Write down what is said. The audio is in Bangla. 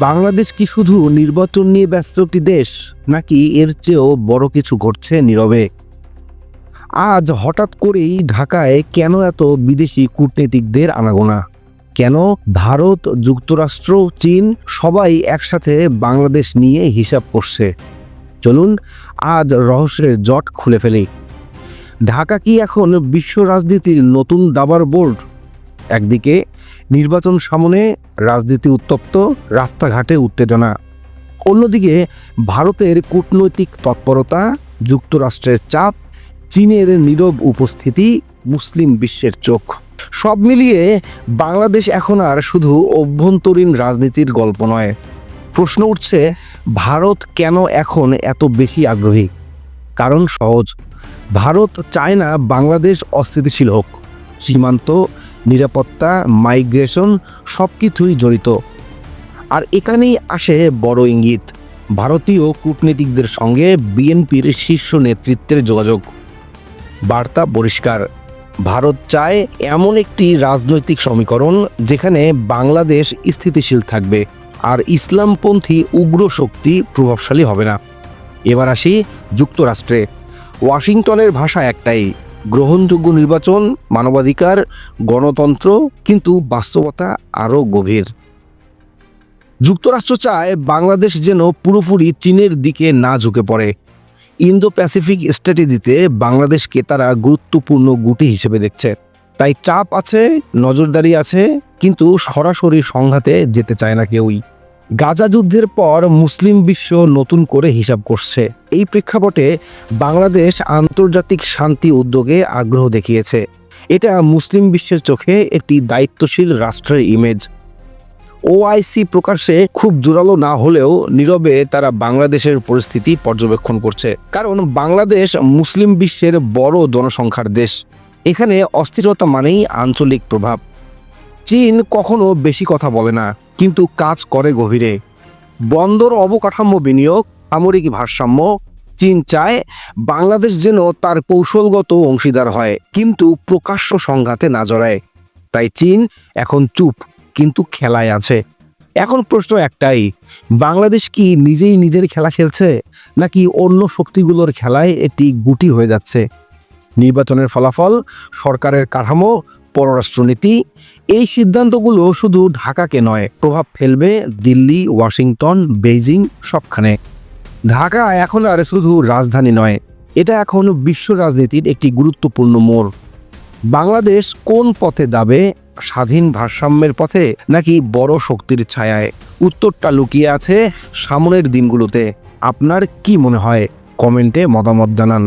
বাংলাদেশ কি শুধু নির্বাচন নিয়ে ব্যস্ত একটি দেশ, নাকি এর চেয়েও বড় কিছু ঘটছে নীরবে? আজ হঠাৎ করেই ঢাকায় কেন এত বিদেশি কূটনীতিকদের আনাগোনা? কেন ভারত, যুক্তরাষ্ট্র, চীন সবাই একসাথে বাংলাদেশ নিয়ে হিসাব করছে? চলুন আজ রহস্যের জট খুলে ফেলি। ঢাকা কি এখন বিশ্ব রাজনীতির নতুন দাবার বোর্ড? একদিকে নির্বাচন সামনে রাজনীতি উত্তপ্ত, রাস্তাঘাটে উত্তেজনা। অন্যদিকে ভারতের কূটনৈতিক তৎপরতা, যুক্তরাষ্ট্রের চাপ, চীনের নীরব উপস্থিতি, মুসলিম বিশ্বের চোখ। সব মিলিয়ে বাংলাদেশ এখন আর শুধু অভ্যন্তরীণ রাজনীতির গল্প নয়। প্রশ্ন উঠছে, ভারত কেন এখন এত বেশি আগ্রহী? কারণ সহজ। ভারত চায় না বাংলাদেশ অস্থিতিশীল হোক। সীমান্ত, নিরাপত্তা, মাইগ্রেশন সব কিছুই জড়িত। আর এখানেই আসে বড় ইঙ্গিত, ভারতীয় কূটনীতিকদের সঙ্গে বিএনপির শীর্ষ নেতৃত্বের যোগাযোগ। বার্তা পরিষ্কার, ভারত চায় এমন একটি রাজনৈতিক সমীকরণ যেখানে বাংলাদেশ স্থিতিশীল থাকবে আর ইসলামপন্থী উগ্র শক্তি প্রভাবশালী হবে না। এবার আসি যুক্তরাষ্ট্রে, ওয়াশিংটনের ভাষা একটাই গ্রহণযোগ্য নির্বাচন, মানবাধিকার, গণতন্ত্র, কিন্তু বাস্তবতা আরও গভীর। যুক্তরাষ্ট্র চায় বাংলাদেশ যেন পুরোপুরি চীনের দিকে না ঝুঁকে পড়ে। ইন্দো প্যাসিফিক স্ট্র্যাটেজিতে বাংলাদেশকে তারা গুরুত্বপূর্ণ গুটি হিসেবে দেখছে। তাই চাপ আছে, নজরদারি আছে, কিন্তু সরাসরি সংঘাতে যেতে চায় না কেউই। গাজা যুদ্ধের পর মুসলিম বিশ্ব নতুন করে হিসাব করছে। এই প্রেক্ষাপটে বাংলাদেশ আন্তর্জাতিক শান্তি উদ্যোগে আগ্রহ দেখিয়েছে। এটা মুসলিম বিশ্বের চোখে একটি দায়িত্বশীল রাষ্ট্রের ইমেজ ওআইসি প্রকাশ্যে খুব জোরালো না হলেও নীরবে তারা বাংলাদেশের পরিস্থিতি পর্যবেক্ষণ করছে। কারণ বাংলাদেশ মুসলিম বিশ্বের বড় জনসংখ্যার দেশ। এখানে অস্থিরতা মানেই আঞ্চলিক প্রভাব। চীন কখনো বেশি কথা বলে না। কিন্তু কাজ করে গভীরে। বন্দর অবকাঠামো বিনিয়োগ, সামরিক ভারসাম্য, চীন চায়, বাংলাদেশ যেন তার কৌশলগত অংশীদার হয়, কিন্তু প্রকাশ্য সংঘাতে না জড়ায়। তাই চীন এখন চুপ, কিন্তু খেলায় আছে। এখন প্রশ্ন একটাই, বাংলাদেশ কি নিজেই নিজের খেলা খেলছে, নাকি অন্য শক্তিগুলোর খেলায় এটি গুটি হয়ে যাচ্ছে? নির্বাচনের ফলাফল, সরকারের কাঠামো পররাষ্ট্রনীতি, এই সিদ্ধান্তগুলো শুধু ঢাকাকে নয়, প্রভাব ফেলবে দিল্লি, ওয়াশিংটন, বেইজিং সবখানে। ঢাকা এখন আর শুধু রাজধানী নয়, এটা এখন বিশ্ব রাজনীতির একটি গুরুত্বপূর্ণ মোড়। বাংলাদেশ কোন পথে দাবে, স্বাধীন ভারসাম্যের পথে নাকি বড় শক্তির ছায়ায়? উত্তরটা লুকিয়ে আছে সামনের দিনগুলোতে। আপনার কি মনে হয়? কমেন্টে মতামত জানান।